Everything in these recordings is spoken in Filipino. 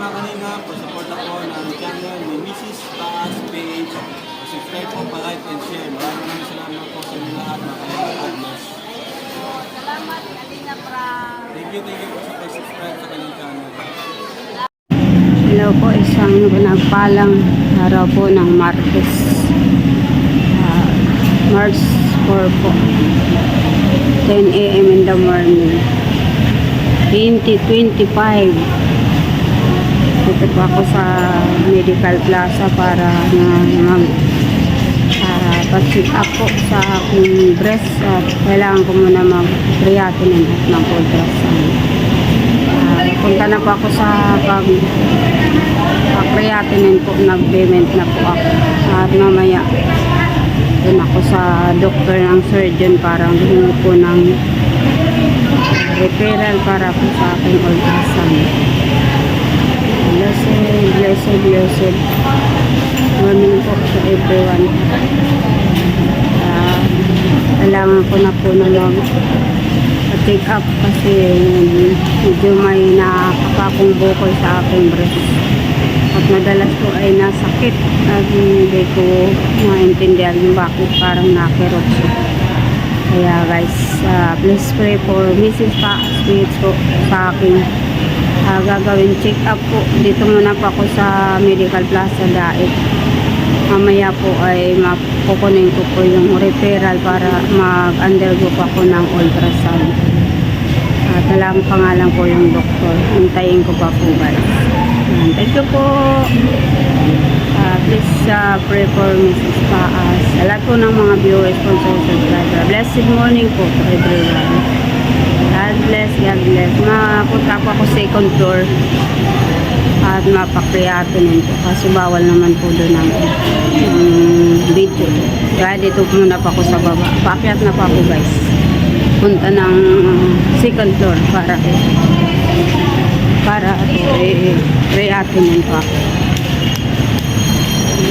mga kanina, pasuporta po ng channel ni Mrs. Taas Page. Subscribe po, pa-like and share. Maraming maraming salamat po sa inyo lahat, mga kanina. God bless. Salamat, Kalina Pra. Thank you, thank you po sa pag-subscribe sa kanyang channel. Hello po, isang nagpalang araw po ng Martes. Ah, March 4 po. 10 a.m. in the morning. 2025. Dito po ako sa Medical Plaza para na mag para pa-check up po sa aking breast at kailangan ko muna mag-creatinine at ng ultrasound. Ah, punta na po ako sa pag pa-creatinine po, nag-payment na po ako. At mamaya, dun ako sa doctor ng surgeon para humingi po ng referral para po sa aking ultrasound. Blessed, blessed, blessed. Morning po sa everyone. Ah, kailangan ko na po na mag check up kasi medyo may nakakapong bukol sa aking breast. At madalas po ay nasakit at hindi ko maintindihan yung bakit parang nakirot siya. Kaya guys, ah, please pray for Mrs. Pa Spirits po sa aking ah, gagawin check up po. Dito muna po ako sa Medical Plaza Daet. Mamaya po ay makukunin ko po yung referral para mag-undergo po ako ng ultrasound. At alam pa lang po yung doktor. Hintayin ko pa po guys. Ayan, Thank you po. Ah, please uh, pray for Mrs. Paas. Sa lahat po ng mga viewers, sponsors, subscriber. Blessed morning po to everyone. God bless, God bless. Mapunta po ako second floor at mapakreatin po. Kasi bawal naman po doon ang um, video. Kaya dito muna pa ako sa baba. Paakyat na pa ako guys. Punta ng second floor para para creatinine pa ako.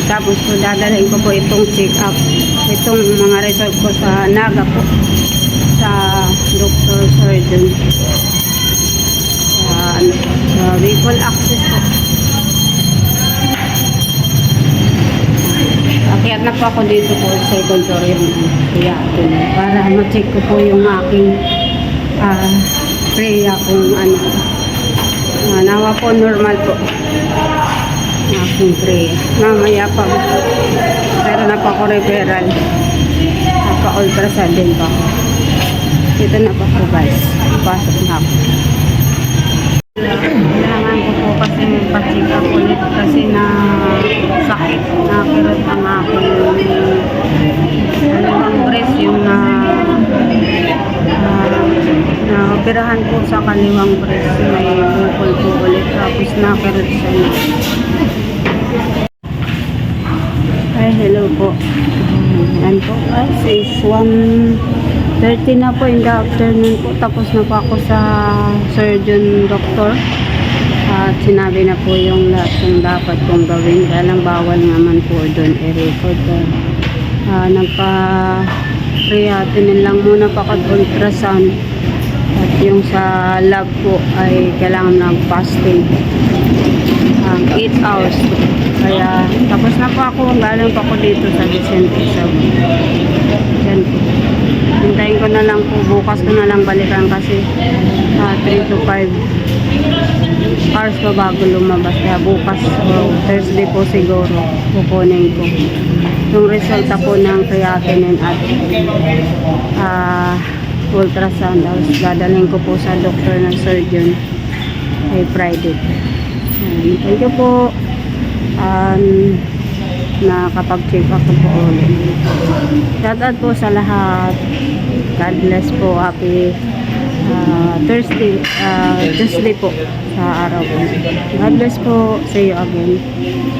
Tapos po dadalhin ko po itong check up. Itong mga result ko sa Naga po. Sa doctor surgeon. Sa, ano, sa vehicle access po. Akyat na po ako dito po sa second floor yung creatinine. Para ma-check ko po yung aking ah Rhea kung ano. Ah, nawa po normal po aking tray. Mamaya pa. Pero na pa ako referral. Napa-ultrasound din pa ako. Dito na pa ako guys. Pasok na ako. Kailangan ko po kasi up ulit kasi na sakit. Nakakirot ang aking ano ang breast yung na na na operahan po sa kaliwang breast may bukol po ulit tapos nakirot siya na ay, hello po. Yan po guys, is 1.30 na po in the afternoon po. Tapos na po ako sa surgeon doctor. At sinabi na po yung lahat kung dapat kong gawin. Kaya lang bawal naman po doon i-record. Uh, Nagpa-creatinine lang muna pa ultrasound. At yung sa lab po ay kailangan ng fasting um, 8 hours. Kaya, tapos na po ako. Galing pa ako dito sa Vicente. So, yan po. Hintayin ko na lang po. Bukas ko na lang balikan kasi uh, 3 to 5 hours pa bago lumabas. Kaya bukas, o Thursday po siguro, kukunin ko. Yung resulta po ng creatinine at ah ultrasound. Tapos dadalhin ko po sa doctor ng surgeon ay Friday. Thank you po. Um, nakapag-check up po ulit. Shout out po sa lahat. God bless po. Happy uh, Thursday, uh, Tuesday po sa araw po. God bless po. See you again.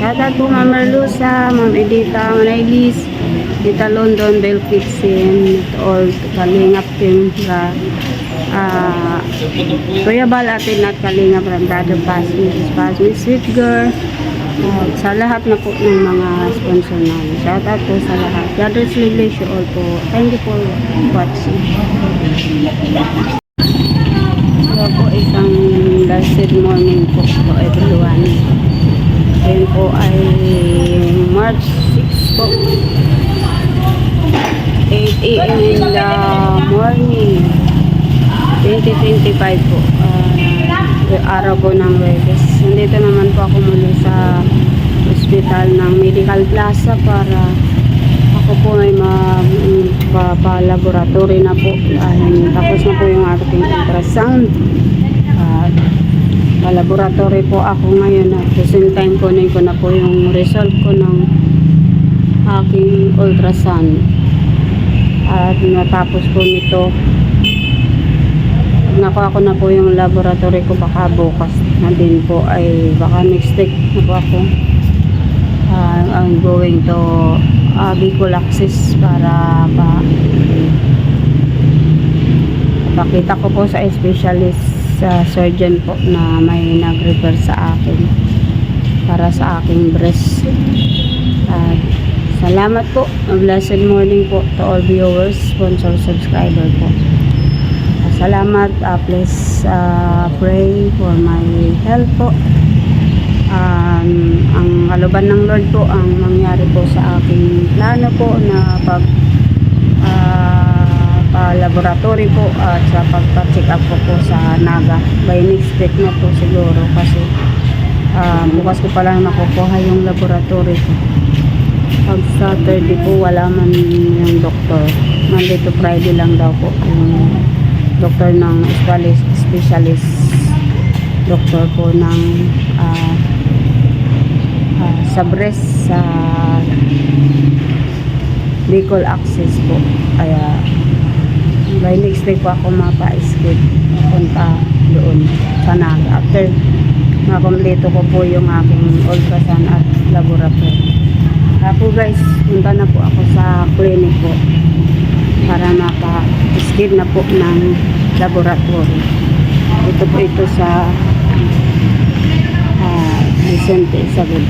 Shout out po Ma'am Marlusa, Ma'am Edita, Manailis, Dita London, Bell Kitchen, all Kalingap team sa ah Kuya Bal atin at Kalingap Brother Paz, Mrs. Paz, Miss Sweet Girl, sa lahat na po ng mga sponsor namin. Shout out po sa lahat. God bless you all po. Thank you for watching. Ito po isang blessed morning po to everyone. Ngayon po ay March 6 po. 8 a.m. in the morning. 2025 po. Ah, araw po ng Webes. Nandito naman po ako muli sa hospital ng Medical Plaza para ako po ay magpa-laboratory na po. Dahil tapos na po yung ating ultrasound. At pa-laboratory po ako ngayon at the same time kunin ko na po yung result ko ng aking ultrasound. At natapos po nito nakuha ko na po yung laboratory ko. Baka bukas na din po. Ay baka next week na po ako. Uh, I'm going to uh, Bicol Axis para pa pakita ko po sa specialist sa surgeon po na may nag-refer sa akin. Para sa aking breast. At salamat po. Blessed morning po to all viewers sponsor subscriber po Salamat. Uh, please uh, pray for my health po. Um, ang kaluban ng Lord po ang mangyari po sa aking plano po na pag uh, pa-laboratory po at sa pagpa-check up po po sa Naga. By next week na po siguro kasi uh, bukas ko pa lang nakukuha yung laboratory ko. Pag Saturday po wala man yung doktor. Monday to Friday lang daw po yung doktor ng specialist, specialist doktor po ng ah, ah, sa breast sa Bicol Access po. Kaya by next week po ako mapa-skip. Punta doon. Sa Naga after makompleto ko po yung aking ultrasound at laboratory. Kaya guys punta na po ako sa clinic po para maka-skip na po ng laboratory. Ito po ito sa uh, Vicente Isabel.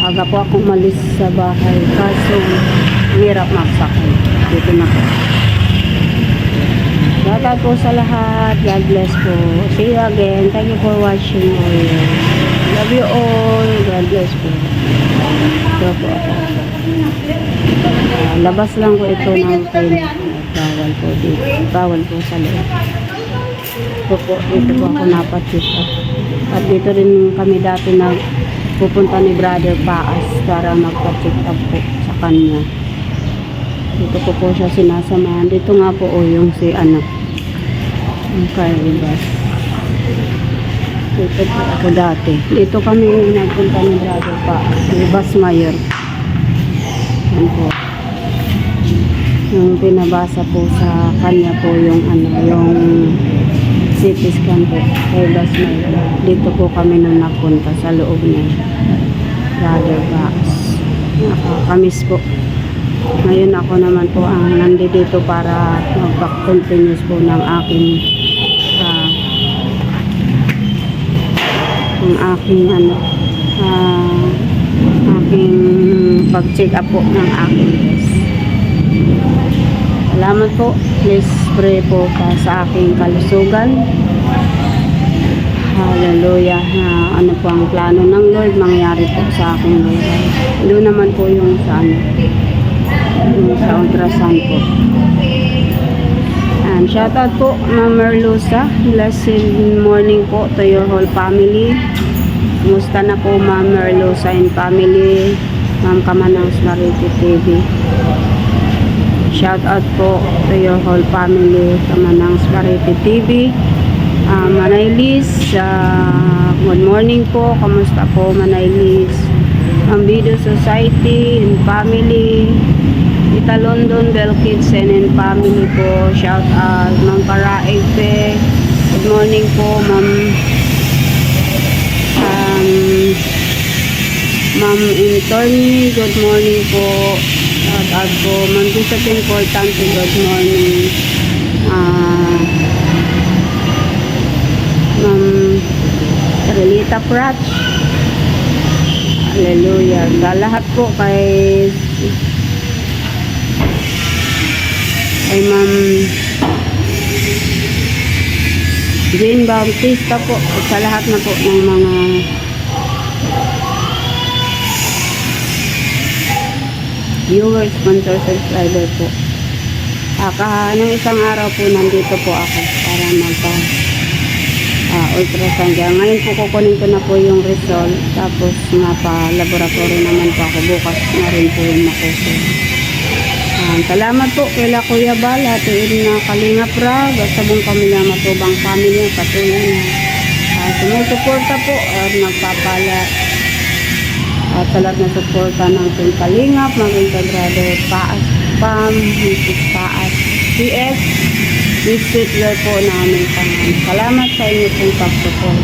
Aga po ako malis sa bahay kaso hirap magsakay. Dito na po. Shoutout po sa lahat. God bless po. See you again. Thank you for watching all. Love you all. God bless po. Ito po. Ah, labas lang ko ito ng clinic. Bawal po dito. Bawal po sa loob. Ito po, dito po ako up. At dito rin kami dati nag pupunta ni Brother Paas para magpa-check po sa kanya. Dito po po siya sinasamahan. Dito nga po o yung si ano. Yung Caribas. Dito po ako dati. Dito kami nagpunta ni Brother Paas. Si Bas Mayor. Yan po. Yung pinabasa po sa kanya po yung ano, yung CT scan po. Kay Bas Mayor. Dito po kami nung napunta sa loob niya. Brother Box. Nakakamiss po. Ngayon ako naman po ang nandito para magpa-continuous po ng aking ah, ang aking ano ah, aking pag-check up po ng aking test. Salamat po. Please pray po pa sa aking kalusugan. Hallelujah. Na ano po ang plano ng Lord mangyari po sa aking buhay. Doon naman po yung sa ano, sa ultrasound po. And shoutout po, Ma'am Merlusa. Blessed morning po to your whole family. Kumusta na po, Ma'am Merlusa and family? Ma'am Kamanang Mariti TV. Shoutout po to your whole family, Kamanang Mariti TV. Uh, ah, good morning po. Kamusta po, Manaylis? Ang Video Society and family. Ita London, Bell Kids and family po. Shout out, Ma'am Paraig. Good morning po, Ma'am. Um, Ma'am Intony, good morning po. Shout out po. Ma'am Josephine Importante, good morning. Ah, Ma'am Relita Pratch. Hallelujah. Sa lahat po kay kay Ma'am Jane Bautista po sa lahat na po ng mga viewers, sponsor, subscriber po. Ah, kaha, nung isang araw po nandito po ako para magpa ah, ultrasound. Kaya ngayon po kukunin ko na po yung result. Tapos nga pa laboratory naman po ako. Bukas na rin po yung makuso. Ah, salamat po kay La Kuya Bal at na Kalinga Prag at sa buong pamilya matubang family patuloy na ah, sumusuporta po at nagpapala at sa lahat ng suporta ng Team Kalingap, kay Brother Paas, Pam, Mrs. Paas, PS, Visit Lord po namin Panginoon. Salamat sa inyo pong pag-support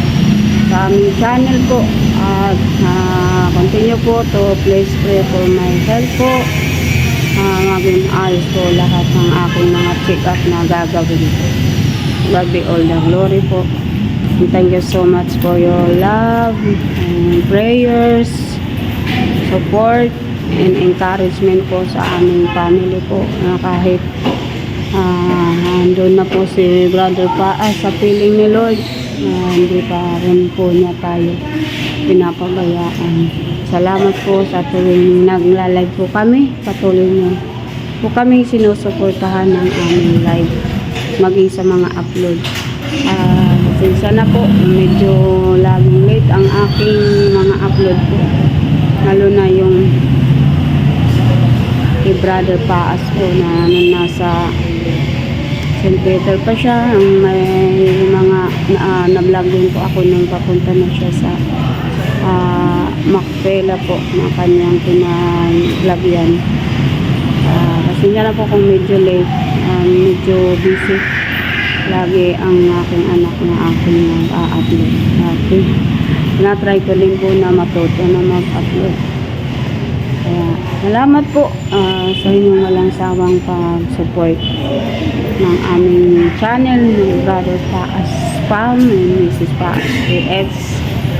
sa aming channel po at ah, continue po to please pray for my health po Ah, maging ayos po lahat ng aking mga check-up na gagawin po. God be all the glory po. And thank you so much for your love and prayers, support, and encouragement po sa aming family po na kahit ah andun na po si brother pa ah, sa piling ni Lord ah, hindi pa rin po niya tayo pinapabayaan. Salamat po sa tuwing nagla-live po kami. Patuloy niyo po kami sinusuportahan ng aming live. Maging sa mga upload. Ah pasensya na po. Medyo laging late ang aking mga upload po. Lalo na yung kay brother Paas po na nung nasa St. Peter pa siya. May mga uh, na-vlog din po ako nung papunta na siya sa uh, Macpela po na kanyang pinag-vlog yan uh, kasi nga na po kung medyo late um, medyo busy lagi ang aking anak na aking mag-a-upload okay. na-try ko din po na matuto na mag-upload kaya, salamat po ah, sa inyong walang sawang pag-support ng aming channel ng Brother Paas Pam and Mrs. Paas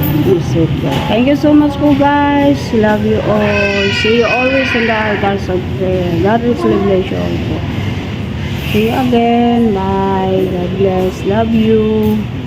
AX Music. Thank you so much po guys. Love you all. See you always in the altars of prayer. God you all po. See you again. Bye. God bless. Love you.